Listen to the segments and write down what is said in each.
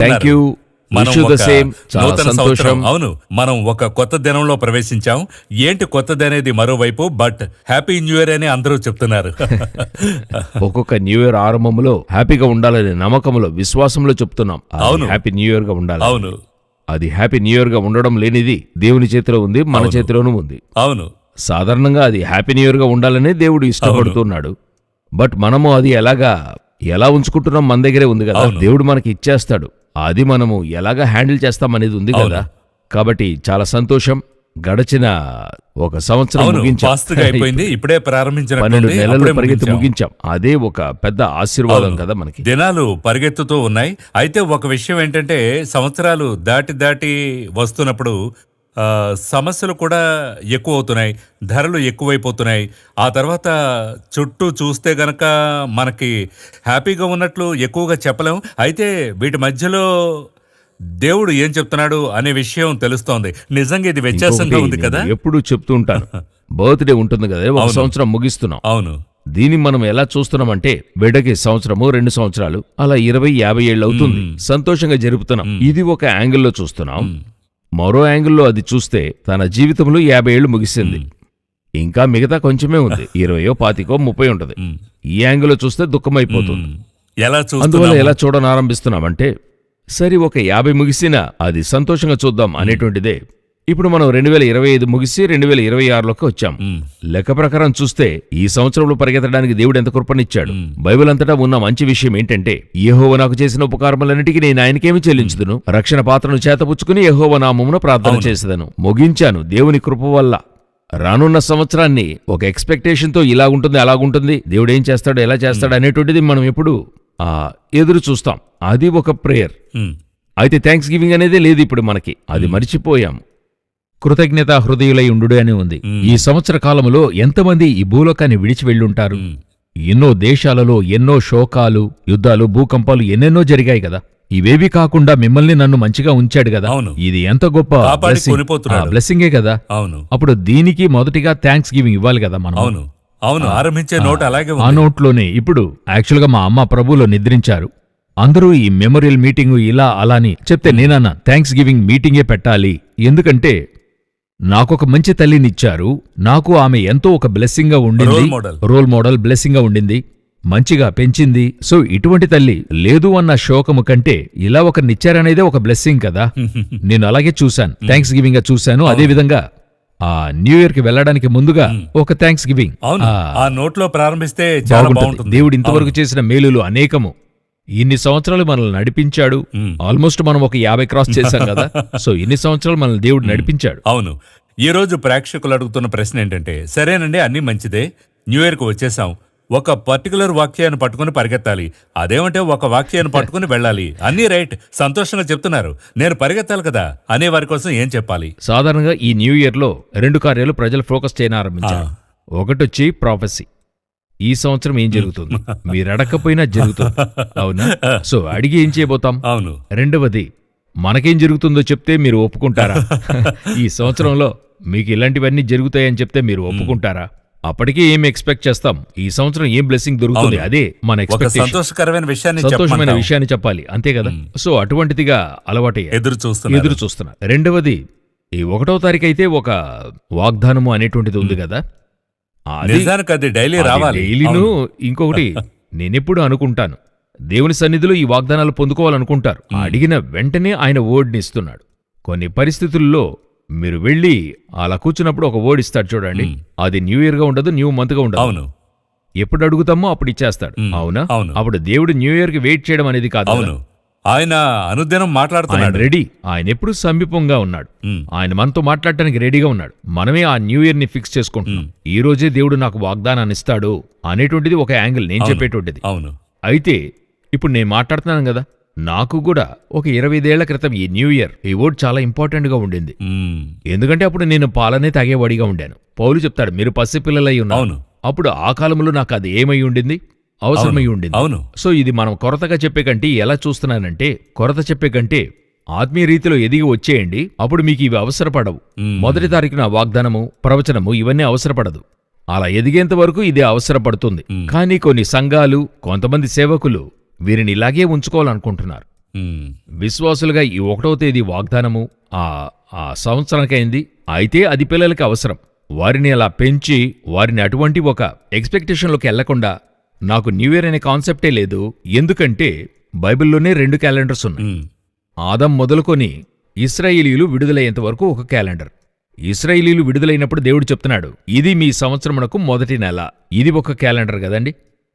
Thank you మనం చాలా నూతన సంతోషం అవును మనం ఒక కొత్త దినంలో ప్రవేశించాం ఏంటి కొత్తది అనేది మరోవైపు బట్ హ్యాపీ న్యూ ఇయర్ అని అందరూ చెప్తున్నారు ఒక్కొక్క న్యూ ఇయర్ ఆరంభంలో హ్యాపీగా ఉండాలనే నమ్మకంలో విశ్వాసంలో చెప్తున్నాం అది అవును. హ్యాపీ న్యూ ఇయర్గా ఉండాలి అవును అది హ్యాపీ న్యూ ఇయర్గా ఉండడం లేనిది దేవుని చేతిలో ఉంది మన చేతిలోనూ ఉంది అవును సాధారణంగా అది హ్యాపీ న్యూ ఇయర్గా ఉండాలనే దేవుడు ఇష్టపడుతున్నాడు బట్ మనము అది ఎలాగా ఎలా ఉంచుకుంటున్నాం మన దగ్గరే ఉంది కదా అవును. దేవుడు మనకి ఇచ్చేస్తాడు అది మనము ఎలాగా హ్యాండిల్ చేస్తాం అనేది ఉంది కదా. కాబట్టి చాలా సంతోషం. గడచిన ఒక సంవత్సరం అయిపోయింది ఇప్పుడే ప్రారంభించిన పన్నెండు నెలలు పరిగెత్తి ముగించాం. అదే ఒక పెద్ద ఆశీర్వాదం కదా మనకి. దినాలు పరిగెత్తుతూ ఉన్నాయి. అయితే ఒక విషయం ఏంటంటే సంవత్సరాలు దాటి దాటి వస్తున్నప్పుడు సమస్యలు కూడా ఎక్కువ అవుతున్నాయి ధరలు ఎక్కువైపోతున్నాయి. ఆ తర్వాత చుట్టూ చూస్తే గనక మనకి హ్యాపీగా ఉన్నట్లు ఎక్కువగా చెప్పలేం. అయితే వీటి మధ్యలో దేవుడు ఏం చెప్తున్నాడు అనే విషయం తెలుస్తోంది. నిజంగా ఇది వ్యత్యాసంగా ఉంది కదా? ఎప్పుడూ చెప్తూ ఉంటాను. బర్త్డే ఉంటుంది కదా ఒక సంవత్సరం ముగిస్తున్నాం. అవును. దీన్ని మనం ఎలా చూస్తున్నామంటే బిడ్డకి సంవత్సరము రెండు సంవత్సరాలు అలా ఇరవై యాభై ఏళ్ళు అవుతుంది. సంతోషంగా జరుపుతున్నాం. ఇది ఒక యాంగిల్లో చూస్తున్నాం. మరో యాంగిల్లో అది చూస్తే తన జీవితంలో యాభై ఏళ్ళు ముగిసింది. ఇంకా మిగతా కొంచెమే ఉంది. ఇరవయో పాతికో ముప్పై ఉంటది. ఈ యాంగిల్లో చూస్తే దుఃఖమైపోతుంది. ఎలా అందువల్ల ఎలా చూడనారంభిస్తున్నామంటే సరే ఒక యాభై ముగిసినా అది సంతోషంగా చూద్దాం అనేటువంటిదే ఇప్పుడు మనం రెండు వేల ఇరవై ఐదు ముగిసి రెండు వేల ఇరవై ఆరులోకి వచ్చాం. లెక్క ప్రకారం చూస్తే ఈ సంవత్సరంలో పరిగెత్తడానికి దేవుడు ఎంత కృపనిచ్చాడు. బైబిల్ అంతటా ఉన్న మంచి విషయం ఏంటంటే యెహోవా నాకు చేసిన ఉపకారములన్నిటికీ నేను ఆయనకేమి చెల్లించుదును? రక్షణ పాత్రను చేతపుచ్చుకుని యెహోవా నామమున ప్రార్థన చేసేదను. ముగించాను. దేవుని కృప వల్ల రానున్న సంవత్సరాన్ని ఒక ఎక్స్పెక్టేషన్తో ఇలాగుంటుంది అలాగుంటుంది దేవుడు ఏం చేస్తాడు ఎలా చేస్తాడు అనేటువంటిది మనం ఎప్పుడు ఎదురు చూస్తాం. అది ఒక ప్రేయర్. అయితే థ్యాంక్స్ గివింగ్ అనేది లేదు ఇప్పుడు మనకి. అది మర్చిపోయాం. కృతజ్ఞత హృదయులై ఉండు అని ఉంది. ఈ సంవత్సర కాలంలో ఎంతమంది ఈ భూలోకాన్ని విడిచి వెళ్ళుంటారు. ఎన్నో దేశాలలో ఎన్నో శోకాలు యుద్ధాలు భూకంపాలు ఎన్నెన్నో జరిగాయి కదా. ఇవేవి కాకుండా మిమ్మల్ని నన్ను మంచిగా ఉంచాడు కదా. అవును. ఇది ఎంత గొప్ప ఏ కదా. అవును. అప్పుడు దీనికి మొదటిగా థ్యాంక్స్ గివింగ్ ఇవ్వాలి కదా మనం అవును. అవును. ఆరంభించే నోట్ అలాగే ఆ నోట్లోనే ఇప్పుడు యాక్చువల్గా మా అమ్మ ప్రభులో నిద్రించారు. అందరూ ఈ మెమోరియల్ మీటింగ్ ఇలా అలా అని చెప్తే నేనన్నా థ్యాంక్స్ గివింగ్ మీటింగే పెట్టాలి? ఎందుకంటే నాకొక మంచి తల్లినిచ్చారు. నాకు ఆమె ఎంతో ఒక బ్లెస్సింగ్గా ఉండింది. Role model. రోల్ మోడల్ బ్లెస్సింగ్గా ఉండింది. మంచిగా పెంచింది. సో ఇటువంటి తల్లి లేదు అన్న శోకము కంటే ఇలా ఒక నిచ్చారనేదే ఒక బ్లెస్సింగ్ కదా. నేను అలాగే చూశాను. థ్యాంక్స్ గివింగ్గా చూశాను. అదే విధంగా ఆ న్యూ ఇయర్కి వెళ్ళడానికి ముందుగా ఒక థ్యాంక్స్ గివింగ్ ఆ. నోట్లో ప్రారంభిస్తే దేవుడు ఇంతవరకు చేసిన మేలులు అనేకము. ఇన్ని సంవత్సరాలు మనల్ని నడిపించాడు. ఆల్మోస్ట్ మనం ఒక యాభై క్రాస్ చేశాం కదా. సో ఇన్ని సంవత్సరాలు మనల్ని దేవుడు నడిపించాడు. అవును. ఈ రోజు ప్రేక్షకులు అడుగుతున్న ప్రశ్న ఏంటంటే సరేనండి అన్ని మంచిదే. న్యూ ఇయర్కు వచ్చేసాం. ఒక పర్టికులర్ వాక్యాన్ని పట్టుకుని పరిగెత్తాలి. అదేమంటే ఒక వాక్యాన్ని పట్టుకుని వెళ్ళాలి. అన్నీ రైట్. సంతోషంగా చెప్తున్నారు. నేను పరిగెత్తాలి కదా. అనే వారి కోసం ఏం చెప్పాలి? సాధారణంగా ఈ న్యూ ఇయర్లో రెండు కార్యాలు ప్రజలు ఫోకస్ చేయని ఆరంభించారు. ఒకటొచ్చి ప్రాఫెసీ ఈ సంవత్సరం ఏం జరుగుతుంది? మీరు అడగకపోయినా జరుగుతుంది. అవునా? సో అడిగి ఏం చేయబోతాం? అవును. రెండవది మనకేం జరుగుతుందో చెప్తే మీరు ఒప్పుకుంటారా? ఈ సంవత్సరంలో మీకు ఇలాంటివన్నీ జరుగుతాయని చెప్తే మీరు ఒప్పుకుంటారా? అప్పటికే ఏం ఎక్స్పెక్ట్ చేస్తాం? ఈ సంవత్సరం ఏం బ్లెస్సింగ్ దొరుకుతుంది? అవును. అదే మన ఒక ఎక్స్పెక్టేషన్ సంతోషకరమైన విషయాన్ని సంతోషమైన చెప్పమంటావు. విషయాన్ని చెప్పాలి. అంతే కదా? సో అటువంటిదిగా అలవాటు ఎదురు చూస్తున్నారు. ఎదురు చూస్తున్నా రెండవది ఈ ఒకటో తారీఖు అయితే ఒక వాగ్దానము అనేటువంటిది ఉంది కదా? నిజానికి అది డైలీ రావాలి. డైలీను. ఇంకొకటి నేనెప్పుడు అనుకుంటాను దేవుని సన్నిధిలో ఈ వాగ్దానాలు పొందుకోవాలనుకుంటారు. అడిగిన వెంటనే ఆయన వర్డ్ని ఇస్తున్నాడు. కొన్ని పరిస్థితుల్లో మీరు వెళ్ళి అలా కూర్చున్నప్పుడు ఒక వర్డ్ ఇస్తాడు చూడండి. అది న్యూ ఇయర్గా ఉండదు న్యూ మంత్గా ఉండదు. అవును. ఎప్పుడు అడుగుతామో అప్పుడు ఇచ్చేస్తాడు. అవునా? అవును. అప్పుడు దేవుడు న్యూ ఇయర్కి వెయిట్ చేయడం అనేది కాదు కదా. అవును. ఆయన అనుదినం మాట్లాడుతున్నాడు. రెడీ. ఆయన ఎప్పుడు సమీపంగా ఉన్నాడు. ఆయన మనతో మాట్లాడటానికి రెడీగా ఉన్నాడు. మనమే ఆ న్యూ ఇయర్ని ఫిక్స్ చేసుకుంటున్నాం. ఈ రోజే దేవుడు నాకు వాగ్దానాన్ని ఇస్తాడు అనేటువంటిది ఒక యాంగిల్ నేను చెప్పేటువంటిది. అవును. అయితే ఇప్పుడు నేను మాట్లాడుతున్నాను కదా నాకు కూడా ఒక ఇరవై ఐదేళ్ళ క్రితం ఈ న్యూ ఇయర్ ఈ వర్డ్ చాలా ఇంపార్టెంట్గా ఉండింది. ఎందుకంటే అప్పుడు నేను పాలనే తాగేవాడిగా ఉండాను. పౌలు చెప్తాడు మీరు పసిపిల్లలై ఉన్నారు. అవును. అప్పుడు ఆ కాలంలో నాకు అది ఏమై ఉండింది? అవసరమై ఉండింది. అవును. సో ఇది మనం కొరతగా చెప్పే కంటే ఎలా చూస్తున్నానంటే కొరత చెప్పే కంటే ఆత్మీయ రీతిలో ఎదిగి వచ్చేయండి అప్పుడు మీకు ఇవి అవసరపడవు. మొదటి తారీఖున వాగ్దానము ప్రవచనము ఇవన్నీ అవసరపడదు. అలా ఎదిగేంత వరకు ఇదే అవసరపడుతుంది. కానీ కొన్ని సంఘాలు కొంతమంది సేవకులు వీరిని ఇలాగే ఉంచుకోవాలనుకుంటున్నారు. విశ్వాసులుగా ఈ ఒకటో తేదీ వాగ్దానము ఆ ఆ సంవత్సరానికైంది. అయితే అది పిల్లలకి అవసరం. వారిని అలా పెంచి వారిని అటువంటి ఒక ఎక్స్పెక్టేషన్లోకి వెళ్ళకుండా నాకు న్యూ ఇయర్ అనే కాన్సెప్టే లేదు. ఎందుకంటే బైబిల్లోనే రెండు క్యాలెండర్స్ ఉన్నాయి. ఆదం మొదలుకొని ఇస్రాయేలీలు విడుదలయ్యేంత వరకు ఒక క్యాలెండర్. ఇస్రాయేలీలు విడుదలైనప్పుడు దేవుడు చెప్తున్నాడు ఇది మీ సంవత్సరమునకు మొదటి నెల. ఇది ఒక క్యాలెండర్ కదండి?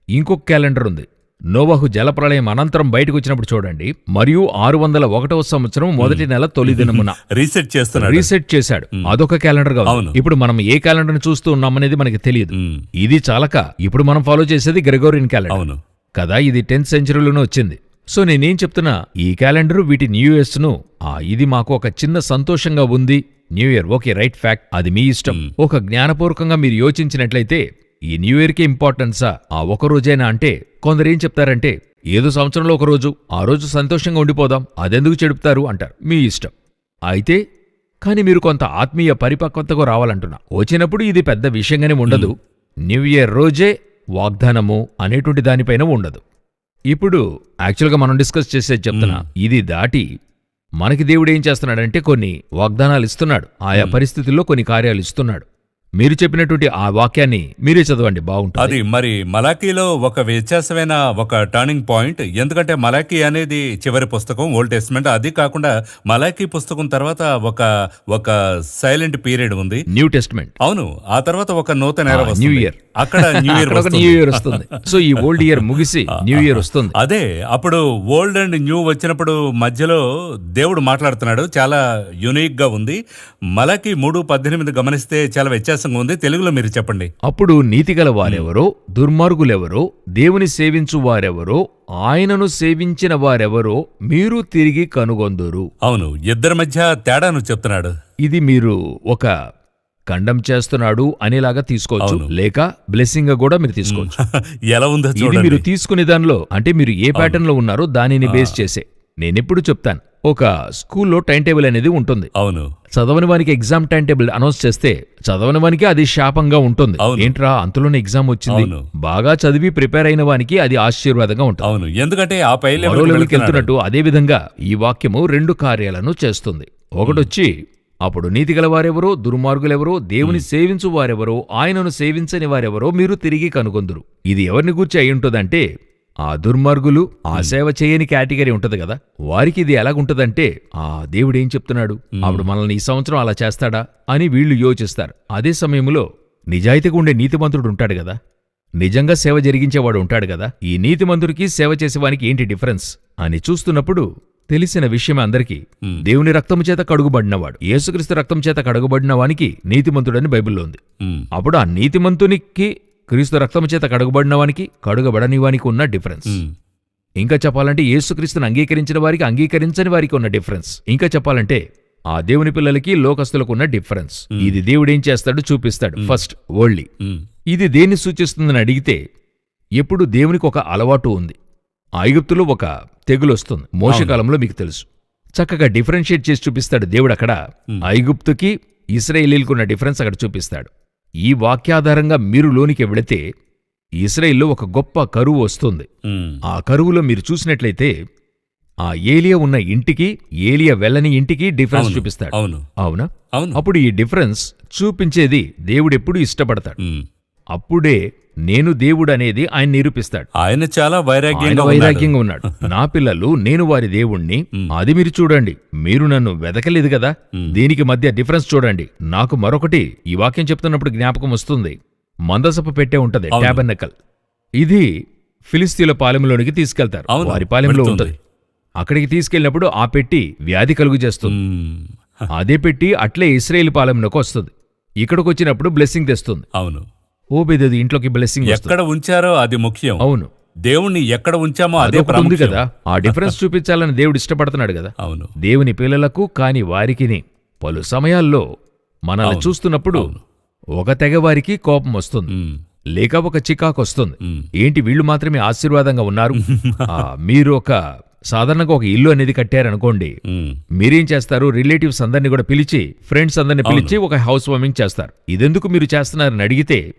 ఇంకొక క్యాలెండర్ ఉంది. నోవాహు జలప్రళయం అనంతరం బయటకు వచ్చినప్పుడు చూడండి మరియు ఆరు వందల ఒకటవ సంవత్సరం మొదటి నెల తొలి దినమున రీసెట్ చేస్తున్నాడు. రీసెట్ చేశాడు. అదొక క్యాలెండర్గా. ఇప్పుడు మనం ఏ క్యాలెండర్ చూస్తూ ఉన్నామనేది మనకి తెలియదు. ఇది చాలక ఇప్పుడు మనం ఫాలో చేసేది గ్రెగోరియన్ క్యాలెండర్. కదా ఇది టెన్త్ సెంచరీలోనే వచ్చింది. సో నేనేం చెప్తున్నా ఈ క్యాలెండర్ వీటి న్యూ ఇయర్స్ను ఆ ఇది మాకు ఒక చిన్న సంతోషంగా ఉంది. New year okay right fact అది మీ ఇష్టం. ఒక జ్ఞానపూర్వకంగా మీరు యోచించినట్లయితే ఈ న్యూ ఇయర్కి ఇంపార్టెన్సా? ఆ ఒక రోజైనా అంటే కొందరు ఏం చెప్తారంటే ఏదో సంవత్సరంలో ఒక రోజు ఆ రోజు సంతోషంగా ఉండిపోదాం అదెందుకు చెడుపుతారు? అంటారు. మీ ఇష్టం. అయితే కానీ మీరు కొంత ఆత్మీయ పరిపక్వతకు రావాలంటున్నా. వచ్చినప్పుడు ఇది పెద్ద విషయంగానే ఉండదు. న్యూ ఇయర్ రోజే వాగ్దానము అనేటువంటి దానిపైన ఉండదు. ఇప్పుడు యాక్చువల్గా మనం డిస్కస్ చేసేది చెప్తున్నా. ఇది దాటి మనకి దేవుడు ఏం చేస్తున్నాడంటే కొన్ని వాగ్దానాలు ఇస్తున్నాడు. ఆయా పరిస్థితుల్లో కొన్ని కార్యాలు ఇస్తున్నాడు. మీరు చెప్పినటువంటి ఆ వాక్యాన్ని మీరే చదవండి బాగుంటుంది. అది మరి మలాకీలో ఒక వ్యత్యాసమైన ఒక టర్నింగ్ పాయింట్ ఎందుకంటే మలాకీ అనేది చివరి పుస్తకం ఓల్డ్ టెస్ట్మెంట్ అది కాకుండా మలాకీ పుస్తకం తర్వాత ఒక ఒక సైలెంట్ పీరియడ్ ఉంది. న్యూ టెస్ట్మెంట్ అవును ఆ తర్వాత ఒక నూతన ఎర. New year. అక్కడ న్యూ ఇయర్. న్యూ ఇయర్ వస్తుంది. సో ఈ ఓల్డ్ ఇయర్ ముగిసి న్యూ ఇయర్ వస్తుంది. అదే అప్పుడు ఓల్డ్ అండ్ న్యూ వచ్చినప్పుడు మధ్యలో దేవుడు మాట్లాడుతున్నాడు. చాలా యునిక్గా ఉంది. మలకి మూడు పద్దెనిమిది గమనిస్తే చాలా వ్యత్యాసంగా ఉంది. తెలుగులో మీరు చెప్పండి. అప్పుడు నీతిగల వారెవరో దుర్మార్గులెవరో దేవుని సేవించు వారెవరో ఆయనను సేవించిన వారెవరో మీరు తిరిగి కనుగొందురు. అవును ఇద్దరి మధ్య తేడాను చెప్తున్నాడు. ఇది మీరు ఒక ఖండం చేస్తున్నాడు అనేలాగా తీసుకోవచ్చు. లేక బ్లెస్సింగ్గా కూడా మీరు తీసుకోవచ్చు. ఎలా ఉందో ఇది మీరు తీసుకునే దానిలో అంటే మీరు ఏ ప్యాటర్న్లో ఉన్నారో దానిని బేస్ చేసే. నేనెప్పుడు చెప్తాను. ఒక స్కూల్లో టైం టేబుల్ అనేది ఉంటుంది. అవును. చదవని వానికి ఎగ్జామ్ టైం టేబుల్ అనౌన్స్ చేస్తే చదవని వానికి అది శాపంగా ఉంటుంది. అవును. ఏంట్రా అంతలోనే ఎగ్జామ్ వచ్చింది? అవును. బాగా చదివి ప్రిపేర్ అయిన వానికి అది ఆశీర్వాదంగా ఉంటుంది. అవును. ఎందుకంటే ఆ పై మరో లెవెల్కి. వెళ్తున్నట్టు అదే విధంగా ఈ వాక్యము రెండు కార్యాలను చేస్తుంది. ఒకటొచ్చి అప్పుడు నీతిగల వారెవరో దుర్మార్గులెవరో దేవుని సేవించు వారెవరో ఆయనను సేవించని వారెవరో మీరు తిరిగి కనుగొందురు. ఇది ఎవరిని గూర్చి అయి ఉంటుందంటే ఆ దుర్మార్గులు ఆ సేవ చేయని కేటగిరీ ఉంటది కదా వారికి ఇది ఎలాగుంటదంటే ఆ దేవుడు ఏం చెప్తున్నాడు? అప్పుడు మనల్ని ఈ సంవత్సరం అలా చేస్తాడా అని వీళ్ళు యోచిస్తారు. అదే సమయంలో నిజాయితీగా ఉండే నీతిమంతుడు ఉంటాడు కదా నిజంగా సేవ జరిగించేవాడు ఉంటాడు కదా ఈ నీతిమంతుడికి సేవ చేసేవానికి ఏంటి డిఫరెన్స్ అని చూస్తున్నప్పుడు తెలిసిన విషయం అందరికీ దేవుని రక్తము చేత కడుగుబడినవాడు యేసుక్రీస్తు రక్తం చేత కడుగుబడిన వానికి నీతిమంతుడని బైబిల్లో ఉంది. అప్పుడు ఆ నీతిమంతునికి క్రీస్తు రక్తము చేత కడుగుబడిన వానికి కడుగబడని వానికి ఉన్న డిఫరెన్స్ ఇంకా చెప్పాలంటే యేసుక్రీస్తుని అంగీకరించిన వారికి అంగీకరించని వారికి ఉన్న డిఫరెన్స్ ఇంకా చెప్పాలంటే ఆ దేవుని పిల్లలకి లోకస్తులకు ఉన్న డిఫరెన్స్ ఇది దేవుడు ఏం చేస్తాడు? చూపిస్తాడు. ఫస్ట్ ఉమ్, ఇది దేన్ని సూచిస్తుందని అడిగితే ఎప్పుడు దేవునికి ఒక అలవాటు ఉంది. ఐగుప్తులో ఒక తెగులు వస్తుంది. మోసకాలంలో మీకు తెలుసు. చక్కగా డిఫరెన్షియేట్ చేసి చూపిస్తాడు దేవుడు అక్కడ. ఐగుప్తుకి ఇస్రాయేలీలకున్న డిఫరెన్స్ అక్కడ చూపిస్తాడు. ఈ వాక్యాధారంగా మీరు లోనికి వెళితే ఇస్రాయేల్లో ఒక గొప్ప కరువు వస్తుంది. ఆ కరువులో మీరు చూసినట్లయితే ఆ ఏలియా ఉన్న ఇంటికి ఏలియా వెళ్ళని ఇంటికి డిఫరెన్స్ చూపిస్తాడు. అవును. అవునా? అవును. అప్పుడు ఈ డిఫరెన్స్ చూపించేది దేవుడెప్పుడు ఇష్టపడతాడు. అప్పుడే నేను దేవుడు అనేది ఆయన నిరూపిస్తాడు. ఆయన చాలా వైరాగ్యంగా. వైరాగ్యంగా ఉన్నాడు. నా పిల్లలు నేను వారి దేవుణ్ణి అది మీరు చూడండి. మీరు నన్ను వెదకలేదు కదా? దీనికి మధ్య డిఫరెన్స్ చూడండి. నాకు మరొకటి ఈ వాక్యం చెప్తున్నప్పుడు జ్ఞాపకం వస్తుంది. మందసపు పెట్టే ఉంటది అవును. ట్యాబర్నకల్ ఇది ఫిలిస్తీన్ల పాలెంలోనికి తీసుకెళ్తారు. వారి పాలెంలో. ఉంటది. అక్కడికి తీసుకెళ్ళినప్పుడు ఆ పెట్టి వ్యాధి కలుగు చేస్తుంది. అదే పెట్టి అట్లే ఇస్రాయేల్ పాలెంలోకి వస్తుంది. ఇక్కడికి వచ్చినప్పుడు బ్లెస్సింగ్ తెస్తుంది. అవును. ఓబేదది ఇంట్లోకి బ్లెస్సింగ్ ఎక్కడ ఉంచారో అది ముఖ్యం. అవును. దేవుణ్ణి ఎక్కడ ఉంచామో అదే ఉంది కదా. ఆ డిఫరెన్స్ చూపించాలని దేవుడు ఇష్టపడుతున్నాడు కదా. అవును. దేవుని పిల్లలకు కాని వారికిని. పలు సమయాల్లో మనల్ని చూస్తున్నప్పుడు ఒక తెగవారికి కోపం వస్తుంది. లేక ఒక చికాకు వస్తుంది. ఏంటి వీళ్ళు మాత్రమే ఆశీర్వాదంగా ఉన్నారు? మీరు ఒక సాధారణంగా ఒక ఇల్లు అనేది కట్టారనుకోండి. మీరేం చేస్తారు? రిలేటివ్స్ అందరిని కూడా పిలిచి ఫ్రెండ్స్ అందరిని పిలిచి ఒక హౌస్ వార్మింగ్ చేస్తారు. ఇదెందుకు మీరు చేస్తున్నారని అడిగితే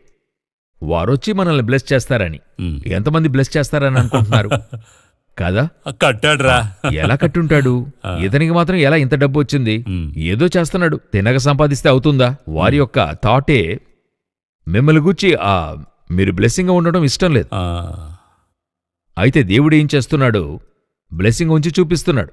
వారొచ్చి మనల్ని బ్లెస్ చేస్తారని. ఎంతమంది బ్లెస్ చేస్తారని అనుకుంటున్నారు? కదా? కట్టాడురా. ఎలా కట్టుంటాడు? ఇతనికి మాత్రం ఎలా ఇంత డబ్బు వచ్చింది? ఏదో చేస్తున్నాడు. తినక సంపాదిస్తే అవుతుందా? వారి యొక్క థాటే మిమ్మల్ని గూర్చి ఆ మీరు బ్లెస్సింగ్ ఉండడం ఇష్టం లేదు. అయితే దేవుడు ఏం చేస్తున్నాడు? బ్లెస్సింగ్ ఉంచి చూపిస్తున్నాడు.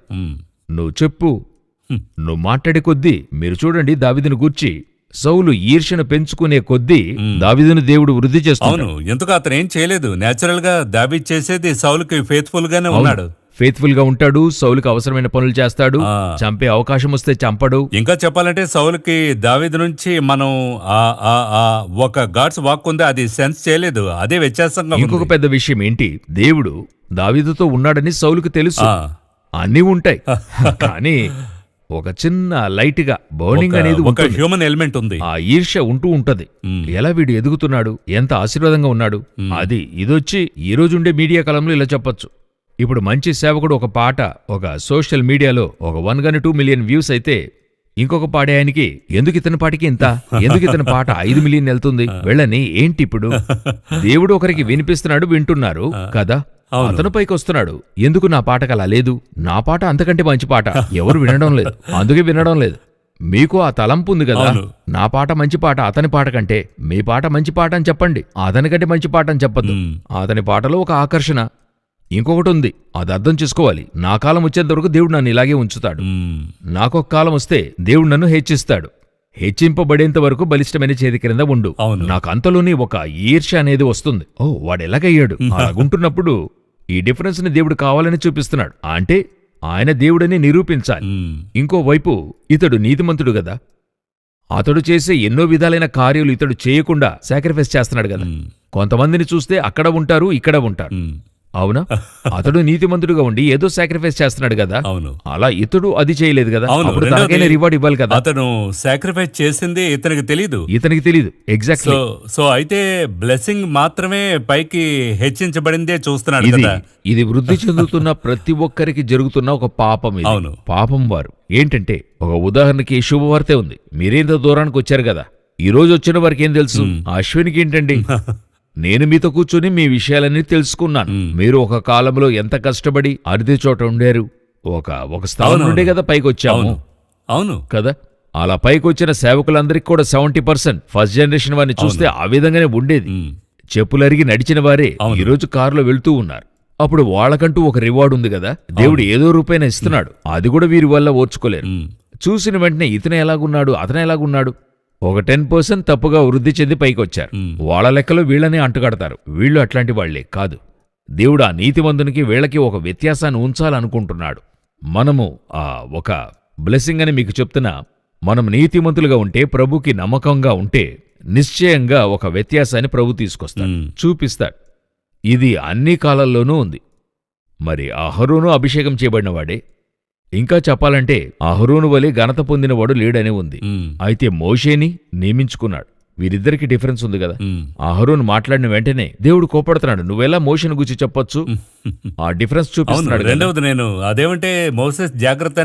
నువ్వు చెప్పు. నువ్వు మాట్లాడే కొద్దీ మీరు చూడండి దావిదును గూర్చి సౌలు ఈర్ష్యను పెంచుకునే కొద్దీ దావిదును దేవుడు వృద్ధి అవును ఎందుకు అతను ఏం చేయలేదు? నేచురల్గా దాబీ చేసేది సౌలుకి ఫేత్ఫుల్ గానే ఉన్నాడు. ఫేత్ఫుల్గా ఉంటాడు సౌలుకి అవసరమైన పనులు చేస్తాడు. చంపే అవకాశం వస్తే చంపడు. ఇంకా చెప్పాలంటే సౌలుకి దావీదు నుంచి మనం ఆ ఆ ఆ ఒక గాడ్స్ వాక్ ఉంది అది సెన్స్ చేయలేదు. అదే వ్యత్యాసంగా. ఇంకొక పెద్ద విషయం ఏంటి? దేవుడు దావీదుతో ఉన్నాడని సౌలుకు తెలుసు. అన్నీ ఉంటాయి. కానీ ఒక చిన్న లైట్గా బర్నింగ్ అనేది ఒక హ్యూమన్ ఎలిమెంట్ ఉంది. ఆ ఈర్ష్య ఉంటూ ఉంటది. ఎలా వీడు ఎదుగుతున్నాడు? ఎంత ఆశీర్వాదంగా ఉన్నాడు? అది ఇదొచ్చి ఈ రోజు ఉండే మీడియా కాలంలో ఇలా చెప్పొచ్చు. ఇప్పుడు మంచి సేవకుడు ఒక పాట ఒక సోషల్ మీడియాలో ఒక వన్ గన్ టూ మిలియన్ వ్యూస్ అయితే ఇంకొక పాడే ఆయనకి ఎందుకు ఇతని పాటికి ఇంత? ఎందుకు ఇతని పాట ఐదు మిలియన్ వెళ్తుంది? వెళ్ళని ఏంటి ఇప్పుడు? దేవుడు ఒకరికి వినిపిస్తున్నాడు వింటున్నారు. కదా? అతను పైకి వస్తున్నాడు ఎందుకు నా పాటకు అలా లేదు? నా పాట అంతకంటే మంచి పాట. ఎవరు వినడం లేదు. అందుకే వినడం లేదు. మీకు ఆ తలంపు ఉంది కదా. నా పాట మంచి పాట అతని పాట కంటే మీ పాట మంచి పాట అని చెప్పండి. అతనికంటే మంచి పాట అని చెప్పద్దు. అతని పాటలో ఒక ఆకర్షణ. ఇంకొకటి ఉంది. అది అర్థం చేసుకోవాలి. నా కాలం వచ్చేంత వరకు దేవుడు నన్ను ఇలాగే ఉంచుతాడు. నాకొక కాలం వస్తే దేవుడు నన్ను హెచ్చిస్తాడు. హెచ్చింపబడేంత వరకు బలిష్టమైన చేతి క్రింద ఉండు. అవును. నాకు అంతలోని ఒక ఈర్ష్య అనేది వస్తుంది. ఓ. వాడు ఎలాగయ్యాడు అలాగుంటున్నప్పుడు ఈ డిఫరెన్స్ని దేవుడు కావాలని చూపిస్తున్నాడు. అంటే ఆయన దేవుడని నిరూపించాలి. ఉమ్, ఇంకోవైపు ఇతడు నీతిమంతుడు గదా. అతడు చేసే ఎన్నో విధాలైన కార్యాలు ఇతడు చేయకుండా సాక్రిఫైస్ చేస్తున్నాడు కదా కొంతమందిని చూస్తే అక్కడ ఉంటారు ఇక్కడ ఉంటారు. ఉమ్, అవునా? అతడు నీతిమంతుడుగా ఉండి ఏదో సాక్రిఫైస్ చేస్తున్నాడు కదా. అవును. అలా ఇతడు అది చేయలేదు కదా. అప్పుడు తనకైనా రివార్డ్ ఇవ్వాలి కదా. అతను సాక్రిఫైస్ చేసింది ఇతనికి తెలీదు. ఇతనికి తెలియదు ఎగ్జాక్ట్లీ సో సో అయితే బ్లెస్సింగ్ మాత్రమే పైకి హెచ్చించబడిందే చూస్తున్నాడు ఇది కదా. ఇది వృద్ధి చెందుతున్న ప్రతి ఒక్కరికి జరుగుతున్న ఒక పాపం ఇది. అవును. పాపం వారు. ఏంటంటే ఒక ఉదాహరణకి శుభవార్తే ఉంది. మీరేంత దూరానికి వచ్చారు కదా? ఈ రోజు వచ్చిన వారికి ఏం తెలుసు? అశ్వినికి ఏంటండి? నేను మీతో కూర్చొని మీ విషయాలన్నీ తెలుసుకున్నాను. మీరు ఒక కాలంలో ఎంత కష్టపడి అరిదే చోట ఉండారు? ఒక ఒక స్థానం. నుండే కదా పైకి వచ్చాము అవును. కదా? అలా పైకి వచ్చిన సేవకులందరికీ కూడా సెవెంటీ పర్సెంట్ ఫస్ట్ జనరేషన్ వారిని చూస్తే ఆ విధంగానే ఉండేది. ఉమ్, చెప్పులరిగి నడిచిన వారే అవును. ఈ రోజు కారులో వెళ్తూ ఉన్నారు. అప్పుడు వాళ్ళకంటూ ఒక రివార్డు ఉంది కదా? దేవుడు ఏదో రూపాయిన ఇస్తున్నాడు. అది కూడా వీరి వల్ల ఓర్చుకోలేరు. చూసిన వెంటనే ఇతను ఎలాగున్నాడు అతను ఎలాగున్నాడు? ఒక టెన్ పర్సెంట్ తప్పుగా వృద్ధి చెంది పైకి వచ్చారు వాళ్ళ లెక్కలో వీళ్ళని అంటుకడతారు. వీళ్ళు అట్లాంటి వాళ్ళే కాదు. దేవుడు ఆ నీతిమంతునికి వీళ్ళకి ఒక వ్యత్యాసాన్ని ఉంచాలనుకుంటున్నాడు. మనము ఆ ఒక బ్లెస్సింగ్ అని మీకు చెప్తున్నా మనం నీతిమంతులుగా ఉంటే ప్రభుకి నమ్మకంగా ఉంటే నిశ్చయంగా ఒక వ్యత్యాసాన్ని ప్రభు తీసుకొస్తాడు. చూపిస్తాడు. ఇది అన్ని కాలాల్లోనూ ఉంది. మరి అహరోను అభిషేకం చేయబడినవాడే ఇంకా చెప్పాలంటే అహరోను వలె ఘనత పొందినవాడు లేడనే ఉంది. అయితే మోషేని నియమించుకున్నాడు. వీరిద్దరికి డిఫరెన్స్ ఉంది కదా. అహరోను మాట్లాడిన వెంటనే దేవుడు కోపడుతున్నాడు. నువ్వెలా మోషన్ గురించి చెప్పొచ్చు? ఆ డిఫరెన్స్ చూపిస్తున్నాడు. రెండవది నేను అదేమంటే మోసెస్ జాగ్రత్త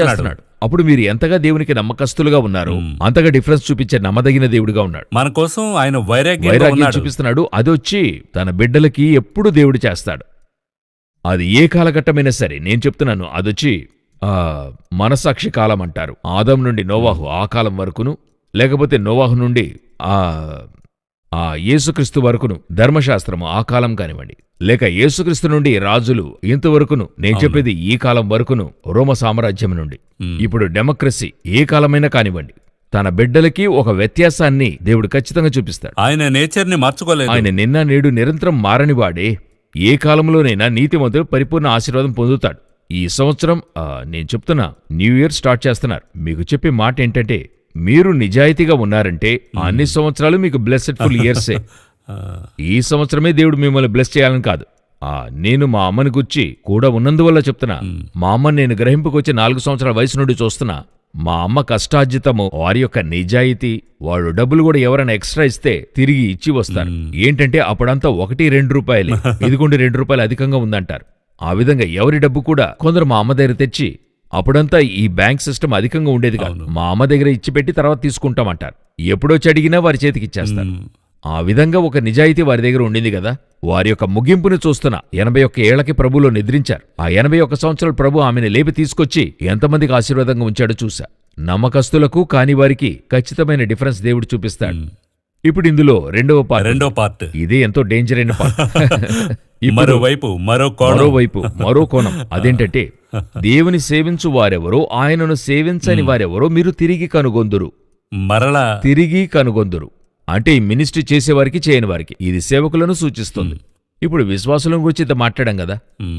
చేస్తున్నాడు. అప్పుడు మీరు ఎంతగా దేవునికి నమ్మకస్తులుగా ఉన్నారు అంతగా డిఫరెన్స్ చూపించే నమ్మదగిన దేవుడిగా ఉన్నాడు. మన కోసం ఆయన వైరాగ్యం చూపిస్తున్నాడు. అదొచ్చి తన బిడ్డలకి ఎప్పుడు దేవుడు చేస్తాడు. అది ఏ కాలఘట్టమైనా సరే నేను చెప్తున్నాను. అదొచ్చి మనసాక్షి కాలం అంటారు. ఆదం నుండి నోవాహు ఆ కాలం వరకును లేకపోతే నోవాహు నుండి ఆ ఆ యేసుక్రీస్తు వరకును ధర్మశాస్త్రము ఆ కాలం కానివ్వండి. లేక యేసుక్రీస్తు నుండి రాజులు ఇంతవరకును నేను చెప్పేది ఈ కాలం వరకును రోమ సామ్రాజ్యం నుండి. ఇప్పుడు డెమోక్రసీ ఏ కాలమైనా కానివ్వండి. తన బిడ్డలకి ఒక వ్యత్యాసాన్ని దేవుడు ఖచ్చితంగా చూపిస్తాడు. ఆయన నేచర్ని మార్చుకోలేదు. ఆయన నిన్న నేడు నిరంతరం మారనివాడే ఏ కాలంలోనైనా నీతిమంతుడు పరిపూర్ణ ఆశీర్వాదం పొందుతాడు. ఈ సంవత్సరం నేను చెప్తున్నా న్యూ ఇయర్ స్టార్ట్ చేస్తున్నారు. మీకు చెప్పే మాట ఏంటంటే మీరు నిజాయితీగా ఉన్నారంటే అన్ని సంవత్సరాలు మీకు బ్లెస్డ్ ఫుల్ ఇయర్సే ఈ సంవత్సరమే దేవుడు మిమ్మల్ని బ్లెస్ చేయాలని కాదు. ఆ నేను మా అమ్మని గుచ్చి కూడా ఉన్నందువల్ల చెప్తున్నా మా అమ్మని నేను గ్రహింపుకొచ్చి నాలుగు సంవత్సరాల వయసు నుండి చూస్తున్నా మా అమ్మ కష్టార్జితము వారి యొక్క నిజాయితీ వాళ్ళు డబ్బులు కూడా ఎవరైనా ఎక్స్ట్రా ఇస్తే తిరిగి ఇచ్చి వస్తారు. ఏంటంటే అప్పుడంతా ఒకటి రెండు రూపాయలు. ఇదిగోండి రెండు రూపాయలు అధికంగా ఉందంటారు. ఆ విధంగా ఎవరి డబ్బు కూడా కొందరు మా అమ్మ దగ్గర తెచ్చి అప్పుడంతా ఈ బ్యాంక్ సిస్టమ్ అధికంగా ఉండేది కాదు. మా అమ్మ దగ్గర ఇచ్చిపెట్టి తర్వాత తీసుకుంటామంటారు. ఎప్పుడొచ్చి అడిగినా వారి చేతికి ఇచ్చేస్తారు. ఆ విధంగా ఒక నిజాయితీ వారి దగ్గర ఉండింది కదా. వారి యొక్క ముగింపుని చూస్తున్న ఎనభై ఒక్క ఏళ్ళకి ప్రభులో నిద్రించారు. ఆ ఎనభై ఒక్క సంవత్సరాల ప్రభు ఆమెను లేపి తీసుకొచ్చి ఎంతమందికి ఆశీర్వాదంగా ఉంచాడో చూశా. నమ్మకస్తులకు కాని వారికి ఖచ్చితమైన డిఫరెన్స్ దేవుడు చూపిస్తాడు. ఇప్పుడు ఇందులో రెండవ పార్ట్ రెండో పార్ట్ ఇదే ఎంతో డేంజర్ అయిన పార్ట్ మరోవైపు మరో మరోవైపు మరో కోణం. అదేంటంటే దేవుని సేవించు వారెవరో ఆయనను సేవించని వారెవరో మీరు తిరిగి కనుగొందురు. మరలా తిరిగి కనుగొందురు. అంటే ఈ మినిస్ట్రీ చేసేవారికి చేయని వారికి ఇది సేవకులను సూచిస్తుంది. ఇప్పుడు విశ్వాసులను గురించి మాట్లాడాం కదా.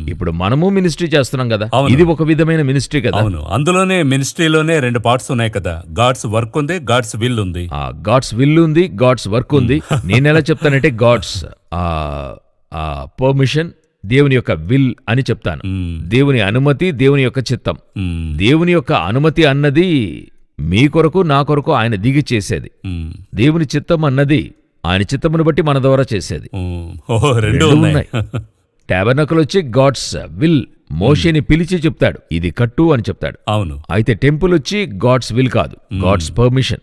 ఇప్పుడు మనము మినిస్ట్రీ చేస్తున్నాం కదా. ఇది ఒక విధమైన మినిస్ట్రీ కదా. అవును. అందులోనే మినిస్ట్రీలోనే రెండు పార్ట్స్ ఉన్నాయి కదా. గాడ్స్ వర్క్ ఉంది గాడ్స్ విల్ ఉంది. ఆ గాడ్స్ విల్ ఉంది గాడ్స్ వర్క్ ఉంది. నేను ఎలా చెప్తానంటే గాడ్స్ ఆ పర్మిషన్ దేవుని యొక్క విల్ అని చెప్తాను. దేవుని అనుమతి దేవుని యొక్క చిత్తం. దేవుని యొక్క అనుమతి అన్నది మీ కొరకు నా కొరకు ఆయన దిగి చేసేది. దేవుని చిత్తం అన్నది ఆయన చిత్తమును బట్టి మన ద్వారా చేసేది. టాబర్నకల్ వచ్చి గాడ్స్ విల్ మోషేని పిలిచి చెప్తాడు. ఇది కట్టు అని చెప్తాడు. అవును. అయితే టెంపుల్ వచ్చి గాడ్స్ విల్ కాదు. God's permission.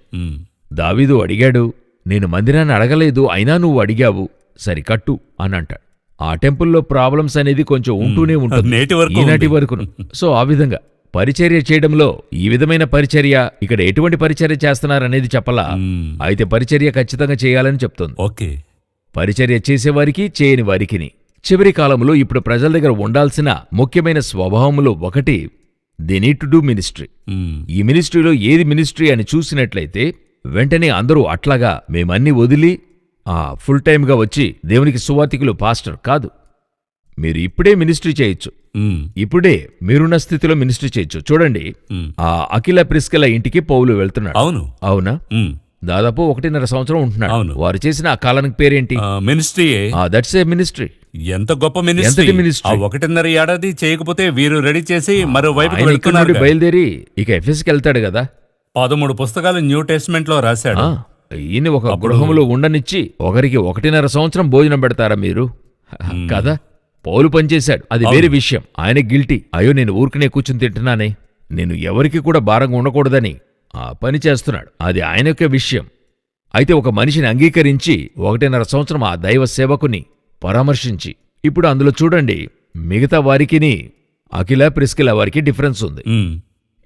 దావీదు అడిగాడు నేను మందిరాన్ని అడగలేదు అయినా నువ్వు అడిగావు. సరి కట్టు అని అంటాడు. ఆ టెంపుల్లో ప్రాబ్లమ్స్ అనేది కొంచెం ఉంటూనే ఉంటుంది. నేటి. వరకు సో ఆ విధంగా. పరిచర్య చేయడంలో ఈ విధమైన పరిచర్య ఇక్కడ ఎటువంటి పరిచర్య చేస్తున్నారనేది చెప్పలా. అయితే పరిచర్య ఖచ్చితంగా చేయాలని చెప్తుంది. ఓకే. పరిచర్య చేసేవారికి చేయని వారికిని. చివరి కాలంలో ఇప్పుడు ప్రజల దగ్గర ఉండాల్సిన ముఖ్యమైన స్వభావములో ఒకటి the need to do ministry. ఈ మినిస్ట్రీలో ఏది మినిస్ట్రీ అని చూసినట్లయితే వెంటనే అందరూ అట్లాగా మేమన్నీ వదిలి ఆ ఫుల్ టైమ్గా వచ్చి దేవునికి సువార్తికులు పాస్టర్ కాదు. మీరు ఇప్పుడే మినిస్ట్రీ చేయొచ్చు. ఇప్పుడే మీరున్న స్థితిలో మినిస్ట్రీ చేయొచ్చు. చూడండి. ఆ అఖిల ప్రిస్కెల ఇంటికి పౌలు వెళ్తున్నాడు. అవును. అవునా. దాదాపు ఒకటిన్నర సంవత్సరం ఉంటున్నాడు. అవును. వారు చేసిన ఆ కాలానికి పేరేంటి? ఆ, మినిస్ట్రీయే దట్స్ ఏ మినిస్ట్రీ ఎంత గొప్ప మినిస్ట్రీ. మినిస్ట్రీ? ఆ ఒకటిన్నర ఏడాది చేయకపోతే వీరు రెడీ చేసి మరో వైపుకి ఆయన ఇక్కడ వెళ్తున్నారు నుండి బయలుదేరి ఇక ఎఫ్ఎస్కి వెళ్తాడు కదా. పదమూడు పుస్తకాలు న్యూ టెస్ట్మెంట్లో రాశాడు. ఆ, ఈయన్ని ఒక గృహంలో ఉండనిచ్చి ఒకరికి ఒకటిన్నర సంవత్సరం భోజనం పెడతారా మీరు? కదా? పౌలు పనిచేశాడు. అది వేరే విషయం. ఆయన గిల్టీ. అయ్యో నేను ఊరికనే కూర్చుని తింటున్నానే. నేను ఎవరికి కూడా భారంగా ఉండకూడదని ఆ పని చేస్తున్నాడు. అది ఆయన యొక్క విషయం. అయితే ఒక మనిషిని అంగీకరించి ఒకటిన్నర సంవత్సరం ఆ దైవ సేవకుని పరామర్శించి. ఇప్పుడు అందులో చూడండి మిగతా వారికిని అఖిల ప్రిస్కిల వారికి డిఫరెన్స్ ఉంది.